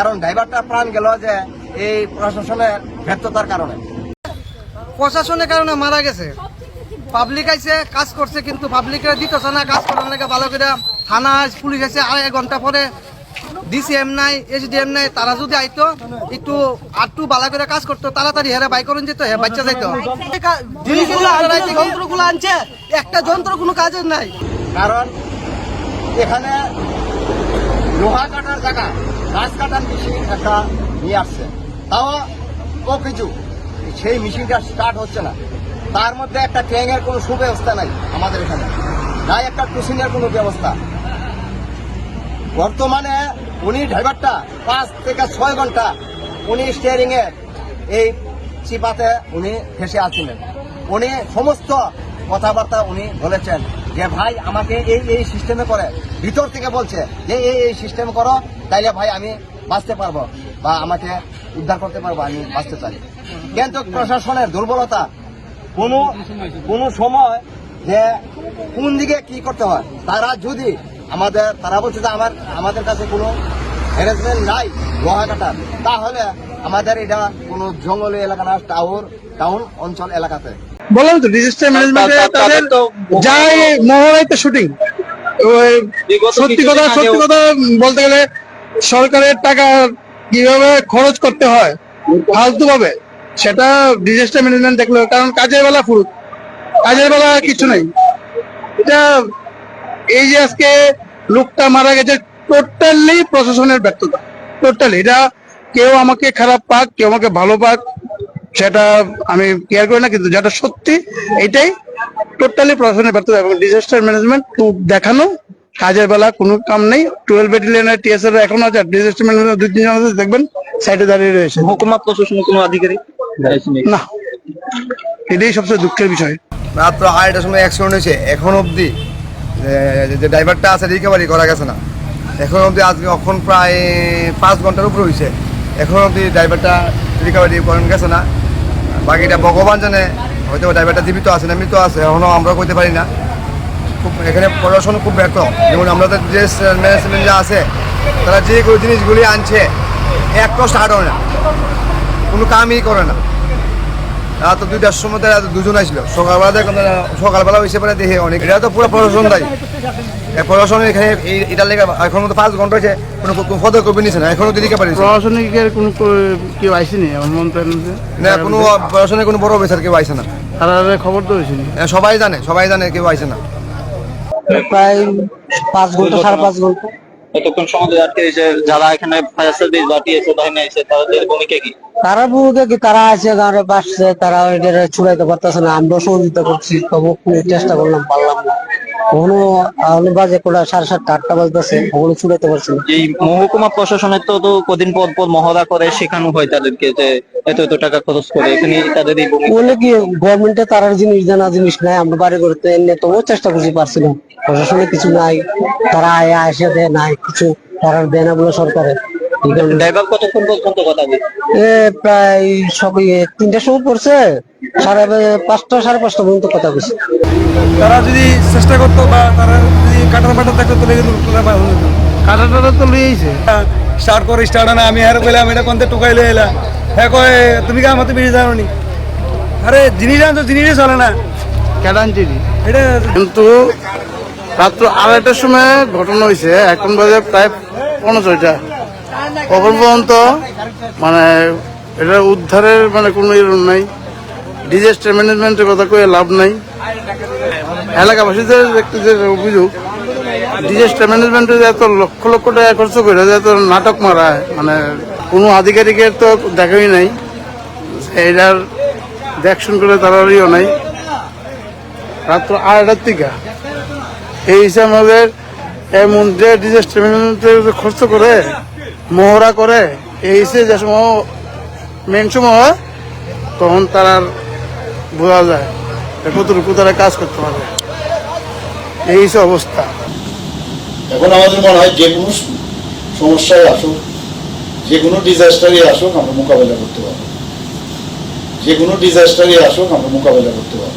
কারণ ড্রাইভারটা প্রাণ গেল যে এই প্রশাসনের ব্যর্থতার কারণে। প্রশাসনের কারণে মারা গেছে। পাবলিক আইসে কাজ করছে কিন্তু পাবলিকের দিতেছে না কাজ করার লাগে ভালো করে থানা পুলিশ আছে আড়াই ঘণ্টা পরে ডিসিএম নাই এসডিএম নাই তারা যদি আইতো একটু আটটু বালা করে কাজ করতো তাড়াতাড়ি হেরে বাই করেন যেত হে বাচ্চা যাইতো। যন্ত্রগুলো আনছে একটা যন্ত্র কোনো কাজের নাই। কারণ এখানে লোহা কাটার জায়গা। গাছ কাটার মেশিন একটা নিয়ে আসছে। তাও ও কিছু সেই মেশিনটা স্টার্ট হচ্ছে না। তার মধ্যে একটা ট্রেনের কোনো সুব্যবস্থা নাই আমাদের এখানে। নাই একটা ক্রসিংয়ের কোনো ব্যবস্থা। বর্তমানে উনি ড্রাইভারটা পাঁচ থেকে ছয় ঘণ্টা উনি স্টিয়ারিং এ এই চিপাতে উনি ফেসে আসছিলেন উনি সমস্ত কথাবার্তা উনি বলেছেন। যে ভাই আমাকে এই এই সিস্টেমে করে, ভিতর থেকে বলছে যে, এই এই সিস্টেম করো, তাইলে ভাই আমি বাঁচতে পারব বা আমাকে উদ্ধার করতে পারব, আমি বাঁচতে চাই। কিন্তু প্রশাসনের দুর্বলতা, কোনো কোনো সময় যে কোন দিকে কি করতে হয়, তারা যদি আমাদের, তারা বলছে যে আমার, আমাদের কাছে কোনো হ্যারাসমেন্ট নাই লোহা কাটার তাহলে আমাদের এটা কোনো জঙ্গলি এলাকা না টাউন টাউন অঞ্চল এলাকাতে। বললাম তো ডিজাস্টার ম্যানেজমেন্টে তাদের মহড়াইতে শুটিং সত্যি কথা সত্যি কথা বলতে গেলে সরকারের টাকা কীভাবে খরচ করতে হয় ফালতু ভাবে সেটা ডিজাস্টার ম্যানেজমেন্ট দেখল কারণ কাজের বেলা ফুরুক কাজের বেলা কিছু নেই। এটা এই যে আজকে লোকটা মারা গেছে টোটালি প্রশাসনের ব্যর্থতা টোটালি এটা কেউ আমাকে খারাপ পাক কেউ আমাকে ভালো পাক সেটা আমি কেয়ার করি না কিন্তু যেটা সত্যি এটাই টোটালি প্রশাসনের ব্যর্থতা এবং ডিজাস্টার ম্যানেজমেন্ট দেখানো। কাজের বেলা কোনো কাম নেই। টুয়েলভ ব্যাটালিয়নের টিএসআর এখন আছে ডিজাস্টার ম্যানেজমেন্ট দুই তিনজন আছে দেখবেন সাইডে দাঁড়িয়ে রয়েছে। মহকুমা প্রশাসনের কোনো আধিকারিক না। এটাই সবচেয়ে দুঃখের বিষয়। রাত্র আড়াইটার সময় অ্যাক্সিডেন্ট হয়েছে। এখন অবধি যে ড্রাইভারটা আছে রিকভারি করা গেছে না। এখন অবধি আজকে এখন প্রায় পাঁচ ঘণ্টার উপরে হয়েছে। এখন অবধি ড্রাইভারটা রিকভারি করেন গেছে না। বাকিটা ভগবান জানে, হয়তো ড্রাইভারটা জীবিত আছে না মৃত আছে এখনও আমরা করতে পারি না। খুব, এখানে প্রশাসন খুব ব্যর্থ। যেমন আমাদের যে ম্যানেজমেন্ট যা আছে, তারা যে জিনিসগুলি আনছে একটা স্টার্ট হয় না, কোনো কামই করে না। রাত দুইটার সময় তারা দুজন আসছিল সকালবেলা দেখুন সকালবেলা হয়েছে পরে দেখে অনেক এটা তো পুরো প্রশাসন দায়ী। এই প্রশাসন এখানে এটার লেগে এখন তো পাঁচ ঘণ্টা হয়েছে কোনো পদক্ষেপ নিছে না এখনও দিদিকে পারিছে প্রশাসনিকের কোনো কেউ আইসিনি না? কোনো প্রশাসনের কোনো বড় অফিসার কেউ আইছে না। তারা খবর তো হয়েছিনি সবাই জানে সবাই জানে কেউ আইছে না। প্রায় পাঁচ ঘণ্টা সাড়ে পাঁচ ঘণ্টা। এতক্ষণ সমাজে আটকে এসে যারা এখানে ফায়ার সার্ভিস বা বাহিনী তাদের ভূমিকা কি তারা ভূমিকা কি তারা আছে গাঁরে বাসছে তারা এটা ছুড়াইতে পারতেছে না। আমরা সহযোগিতা করছি, তবু চেষ্টা করলাম, পারলাম না। বাজে কোটা সাড়ে সাতটা আটটা বাজতেছে পারছি না। এই মহকুমা প্রশাসনের তো তো কদিন পর পর মহড়া করে শেখানো হয় তাদেরকে যে এত এত টাকা খরচ করে এখানে তাদের এই বলে কি গভর্নমেন্টে তারার জিনিস জানা জিনিস নাই আমরা বাড়ি করতে এনে তবুও চেষ্টা করছি পারছিলাম প্রশাসনে কিছু নাই তারা আয় আসে দেয় নাই কিছু তারা দেয় না বলে সরকারে। এই কারণে ড্রাইভার কতক্ষণ পর্যন্ত কথা বলে এ প্রায় সবই তিনটার সময় পড়ছে সাড়ে পাঁচটা সাড়ে পাঁচটা পর্যন্ত কথা বলছে। তারা যদি চেষ্টা করতো বা তারা যদি কাটার থাকতো তোলা কাটা টাটা তো লিয়েছে স্টার্ট করে স্টার্ট না আমি আর কইলাম এটা কোনতে টুকাই লই এলা। হ্যাঁ কয় তুমি কি আমাকে বেরিয়ে যাও নি আরে জিনিস আনছো জিনিসই চলে না। ক্যাডাঞ্চিরি এটা কিন্তু রাত্র আড়াইটার সময় ঘটনা হয়েছে এখন বাজে প্রায় পনেরো ছয়টা। কখন পর্যন্ত? মানে এটা উদ্ধারের মানে কোনো ইয়ে নাই। ডিজাস্টার ম্যানেজমেন্টের কথা কয়ে লাভ নাই। এলাকাবাসীদের ব্যক্তিদের অভিযোগ ডিজাস্টার ম্যানেজমেন্টে এত লক্ষ লক্ষ টাকা খরচ করে এত নাটক মারা মানে কোনো আধিকারিকের তো দেখাই নাই। এইটার দেখশন করে তারারইও নাই। রাত্র আড়াইটার থেকে এই হিসাবে আমাদের এমন যে ডিজাস্টার ম্যানেজমেন্টে খরচ করে মহড়া করে এই হিসেবে যে সময় মেন সময় হয়, তখন তার বোঝা যায় কতটুকু তারা কাজ করতে পারে এই অবস্থা। এখন আমাদের মনে হয় যে কোনো সমস্যায় আসুক যে কোনো ডিজাস্টারই আসুক আমরা মোকাবেলা করতে পারব। যে কোনো ডিজাস্টারই আসুক আমরা মোকাবেলা করতে পারব।